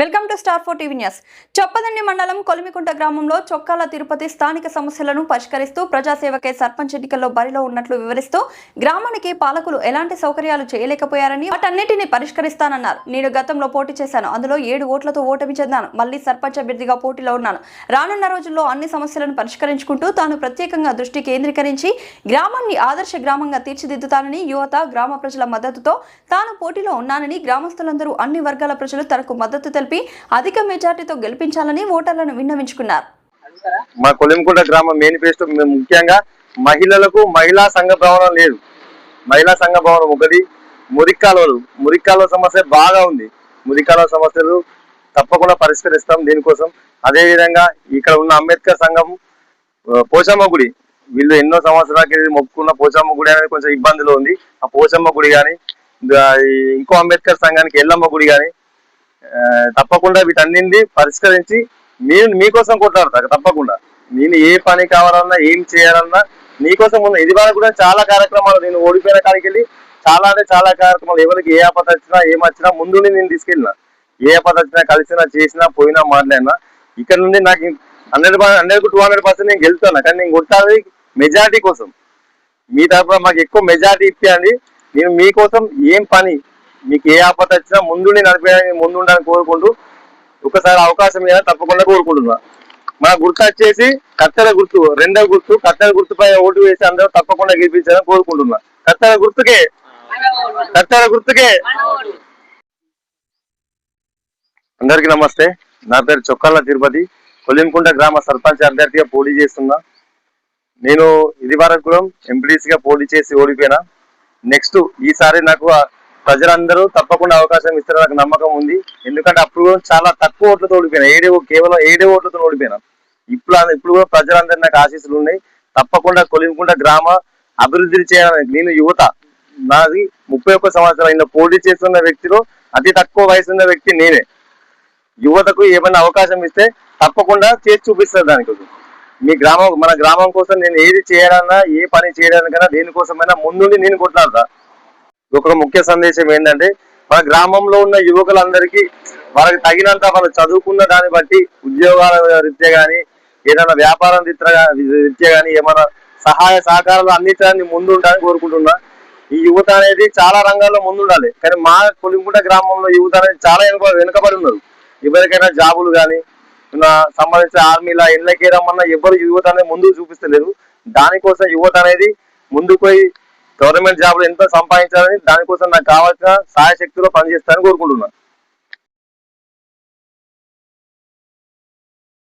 Welcome to star four TV news. Choppadandi మండలం కొలిమికుంట గ్రామంలో చొక్కాల తిరుపతి స్థానిక సమస్యలను పరిష్కరిస్తూ ప్రజాసేవకే సర్పంచ్ ఎన్నికల్లో బరిలో ఉన్నట్లు వివరిస్తూ గ్రామానికి పాలకులు ఎలాంటి సౌకర్యాలు చేయలేకపోయారని వాటన్నిటిని పరిష్కరిస్తానన్నారు. నేను గతంలో పోటీ చేశాను. అందులో ఏడు ఓట్లతో ఓటమి చెందాను. మళ్ళీ సర్పంచ్ అభ్యర్థిగా పోటీలో ఉన్నాను. రానున్న రోజుల్లో అన్ని సమస్యలను పరిష్కరించుకుంటూ తాను ప్రత్యేకంగా దృష్టి కేంద్రీకరించి గ్రామాన్ని ఆదర్శ గ్రామంగా తీర్చిదిద్దుతానని యువత గ్రామ ప్రజల మద్దతుతో తాను పోటీలో ఉన్నానని గ్రామస్తులందరూ అన్ని వర్గాల ప్రజలు తనకు మద్దతు తెలిపి అధిక మెజార్టీతో గెలిపించాలని ఓటర్లను విన్నవించుకున్నారు. మా కొలింకుంట గ్రామ మేనిఫెస్టో ముఖ్యంగా మహిళలకు మహిళా సంఘ భవనం లేదు. మహిళా సంఘ భవనం ఒకటి మురిక్కాలవలు మురిక్కాలవ సమస్య బాగా ఉంది. మురిక్కాలవ సమస్యలు తప్పకుండా పరిష్కరిస్తాం దీనికోసం. అదే విధంగా ఇక్కడ ఉన్న అంబేద్కర్ సంఘం పోచమ్మ గుడి వీళ్ళు ఎన్నో సంవత్సరాల క్రితం మొక్కుకున్న పోచమ్మ గుడి అనేది కొంచెం ఇబ్బందిలో ఉంది. ఆ పోచమ్మ గుడి కానీ ఇంకో అంబేద్కర్ సంఘానికి ఎల్లమ్మ గుడి కానీ తప్పకుండా వీటన్నింటినీ పరిష్కరించి మీరు మీకోసం కొట్లాడతారు తప్పకుండా. నేను ఏ పని కావాలన్నా ఏం చేయాలన్నా నీకోసం ముందు ఇది వరకు కూడా చాలా కార్యక్రమాలు నేను ఓడిపోయిన కాడికి వెళ్ళి చాలా అంటే చాలా కార్యక్రమాలు ఎవరికి ఏ ఆపద వచ్చినా ఏమొచ్చినా ముందు నేను తీసుకెళ్ళిన. ఏ ఆపద వచ్చినా కలిసినా చేసినా పోయినా మాట్లాడినా ఇక్కడ నుండి నాకు hundred hundred two hundred percent నేను గెలుతున్నా కానీ నేను కొట్టాలి మెజారిటీ కోసం. మీ తరఫున మాకు ఎక్కువ మెజార్టీ ఇప్పియండి. నేను మీకోసం ఏం పని మీకు ఏ ఆపద వచ్చినా ముందు నడిపేయడానికి ముందు ఉండాలని కోరుకుంటూ ఒకసారి అవకాశం ఇవ్వాలని తప్పకుండా కోరుకుంటున్నా. మన గుర్తు వచ్చేసి కత్తెర గుర్తు రెండవ గుర్తు కత్తెర గుర్తుపై ఓటు వేసి అందరూ తప్పకుండా గెలిపించాలని కోరుకుంటున్నా. కత్తెర గుర్తుకే. కత్తెర గుర్తుకే. అందరికీ నమస్తే. నా పేరు చొక్కాల తిరుపతి. కొలింకుంట గ్రామ సర్పంచ్ అభ్యర్థిగా పోటీ చేస్తున్నా. నేను ఇది వరకు కూడా గా పోటీ చేసి ఓడిపోయినా. నెక్స్ట్ ఈసారి నాకు ప్రజలందరూ తప్పకుండా అవకాశం ఇస్తారు నాకు నమ్మకం ఉంది. ఎందుకంటే అప్పుడు కూడా చాలా తక్కువ ఓట్లతో ఓడిపోయినా. ఏడే కేవలం ఏడే ఓట్లతో ఓడిపోయినా. ఇప్పుడు ఇప్పుడు కూడా ప్రజలందరూ నాకు ఆశీస్సులు ఉన్నాయి. తప్పకుండా కొలింకుంట గ్రామ అభివృద్ధి చేయాలని నేను యువత నాది ముప్పై ఒక్క సంవత్సరాలు ఆయన పోటీ చేస్తున్న వ్యక్తిలో అతి తక్కువ వయసు ఉన్న వ్యక్తి నేనే. యువతకు ఏమైనా అవకాశం ఇస్తే తప్పకుండా చేసి చూపిస్తారు దానికి. మీ గ్రామం మన గ్రామం కోసం నేను ఏది చేయాలన్నా ఏ పని చేయడానికైనా దేనికోసమైనా ముందుండి నేను కొట్లాడతా. ఒక ముఖ్య సందేశం ఏంటంటే మన గ్రామంలో ఉన్న యువకులందరికీ వాళ్ళకి తగినంత వాళ్ళు చదువుకున్న దాన్ని బట్టి ఉద్యోగాల రీత్యా కానీ ఏదైనా వ్యాపారం రీత్యా రీత్యా కానీ ఏమైనా సహాయ సహకారాలు అందించడానికి ముందు ఉండాలని కోరుకుంటున్నా. ఈ యువత అనేది చాలా రంగాల్లో ముందుండాలి. కానీ మా కొలింపుట గ్రామంలో యువత అనేది చాలా వెనుక వెనుకబడి ఉన్నారు ఎవరికైనా జాబులు కానీ సంబంధించిన ఆర్మీలా ఇళ్ళకి రమ్మన్నా ఎవరు యువత అనేది ముందుకు చూపిస్తలేరు. దానికోసం యువత అనేది ముందుకు పోయి గవర్నమెంట్ జాబులు ఎంతో సంపాదించాలని దానికోసం నాకు కావాల్సిన సహాయ శక్తిలో పనిచేస్తానని కోరుకుంటున్నాను.